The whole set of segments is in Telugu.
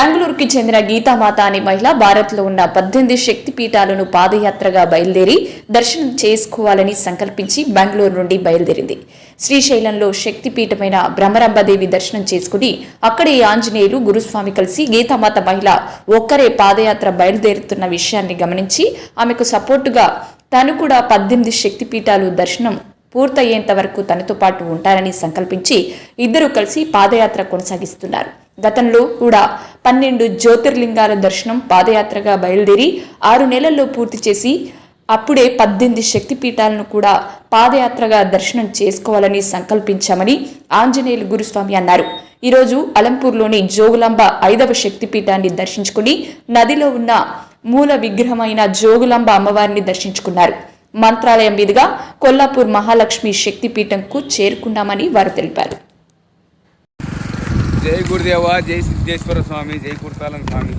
బెంగళూరుకి చెందిన గీతామాత అనే మహిళ భారత్లో ఉన్న పద్దెనిమిది శక్తి పీఠాలను పాదయాత్రగా బయలుదేరి దర్శనం చేసుకోవాలని సంకల్పించి బెంగళూరు నుండి బయలుదేరింది. శ్రీశైలంలో శక్తిపీఠమైన భ్రమరంభదేవి దర్శనం చేసుకుని అక్కడే ఆంజనేయులు గురుస్వామి కలిసి గీతామాత మహిళ ఒక్కరే పాదయాత్ర బయలుదేరుతున్న విషయాన్ని గమనించి ఆమెకు సపోర్టుగా తను కూడా పద్దెనిమిది శక్తిపీఠాలు దర్శనం పూర్తయ్యేంత వరకు తనతో పాటు ఉంటారని సంకల్పించి ఇద్దరు కలిసి పాదయాత్ర కొనసాగిస్తున్నారు. గతంలో కూడా పన్నెండు జ్యోతిర్లింగాల దర్శనం పాదయాత్రగా బయలుదేరి ఆరు నెలల్లో పూర్తి చేసి అప్పుడే పద్దెనిమిది శక్తిపీఠాలను కూడా పాదయాత్రగా దర్శనం చేసుకోవాలని సంకల్పించామని ఆంజనేయులు గురుస్వామి అన్నారు. ఈరోజు అలంపూర్లోని జోగులాంబ ఐదవ శక్తిపీఠాన్ని దర్శించుకుని నదిలో ఉన్న మూల విగ్రహమైన జోగులాంబ అమ్మవారిని దర్శించుకున్నారు. మంత్రాలయం మీదుగా కొల్లాపూర్ మహాలక్ష్మి శక్తిపీఠంకు చేరుకున్నామని వారు తెలిపారు. జై గురుదేవ జై సిద్ధేశ్వర స్వామి జై కుర్తాలం స్వామి.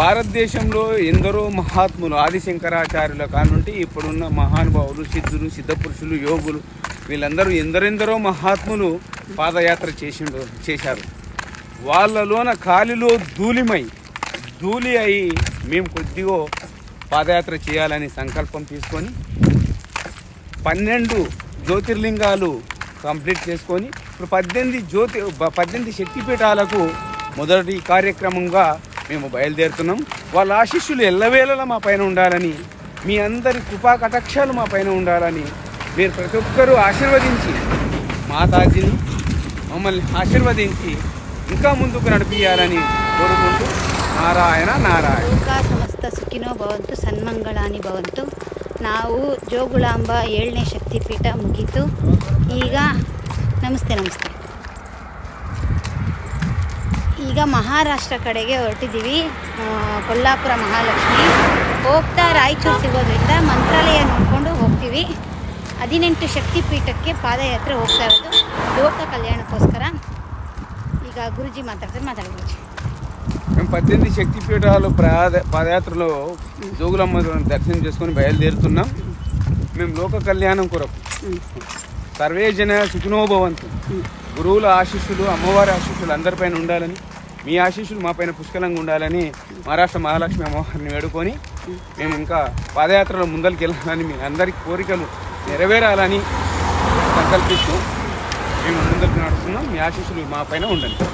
భారతదేశంలో ఎందరో మహాత్ములు ఆదిశంకరాచార్యుల కానుండి ఇప్పుడున్న మహానుభావులు సిద్ధులు సిద్ధపురుషులు యోగులు వీళ్ళందరూ ఎందరెందరో మహాత్ములు పాదయాత్ర చేసిండు చేశారు. వాళ్ళలోన కాలిలో ధూళిమై ధూళి అయి మేము కొద్దిగా పాదయాత్ర చేయాలని సంకల్పం తీసుకొని పన్నెండు జ్యోతిర్లింగాలు కంప్లీట్ చేసుకొని ఇప్పుడు పద్దెనిమిది జ్యోతి బ- పద్దెనిమిది శక్తిపీఠాలకు మొదటి కార్యక్రమంగా మేము బయలుదేరుతున్నాం వాళ్ళ ఆశీస్సులు ఎల్లవేళలా మా పైన ఉండాలని మీ అందరి కృపా కటాక్షాలు మా పైన ఉండాలని మీరు ప్రతి ఒక్కరూ ఆశీర్వదించి మాతాజీని మమ్మల్ని ఆశీర్వదించి ఇంకా ముందుకు నడిపించాలని కోరుకుంటూ నారాయణ నారాయణ ಲೋಕ ಸಮಸ್ತ ಸುಖಿನೋ ಭವಂತು ಸನ್ಮಂಗಳಾನಿ ಭವಂತು ನಾವು ಜೋಗುಳಾಂಬ ಏಳನೇ ಶಕ್ತಿಪೀಠ ಮುಗೀತು ಈಗ ನಮಸ್ತೆ ನಮಸ್ತೆ ಈಗ ಮಹಾರಾಷ್ಟ್ರ ಕಡೆಗೆ ಹೊರಟಿದ್ದೀವಿ ಆ, ಕೊಲ್ಲಾಪುರ ಮಹಾಲಕ್ಷ್ಮಿ ಹೋಗ್ತಾ ರಾಯಚೂರು ಸಿಗೋದ್ರಿಂದ ಮಂತ್ರಾಲಯ ನೋಡಿಕೊಂಡು ಹೋಗ್ತೀವಿ ಹದಿನೆಂಟು ಶಕ್ತಿಪೀಠಕ್ಕೆ ಪಾದಯಾತ್ರೆ ಹೋಗ್ತಾ ಇರೋದು ಲೋಕ ಕಲ್ಯಾಣಕ್ಕೋಸ್ಕರ ಈಗ ಗುರುಜಿ ಮಾತಾಡ್ತಾರೆ ಮಾತಾಡಿ ಗುರುಜಿ మేము పద్దెనిమిది శక్తిపీఠాలు పాద పాదయాత్రలో జోగులమ్మ దర్శనం చేసుకొని బయలుదేరుతున్నాం మేము లోక కళ్యాణం కొరకు సర్వే జన సుఖినోభవంతు గురువుల ఆశీస్సులు అమ్మవారి ఆశీస్సులు అందరిపైన ఉండాలని మీ ఆశీస్సులు మా పైన పుష్కలంగా ఉండాలని మహారాష్ట్ర మహాలక్ష్మి అమ్మవారిని వేడుకొని మేము ఇంకా పాదయాత్రలో ముందరికి వెళ్ళాలని మీ అందరి కోరికలు నెరవేరాలని సంకల్పిస్తూ మేము ముందరికి నడుస్తున్నాం. మీ ఆశీస్సులు మా పైన ఉండండి.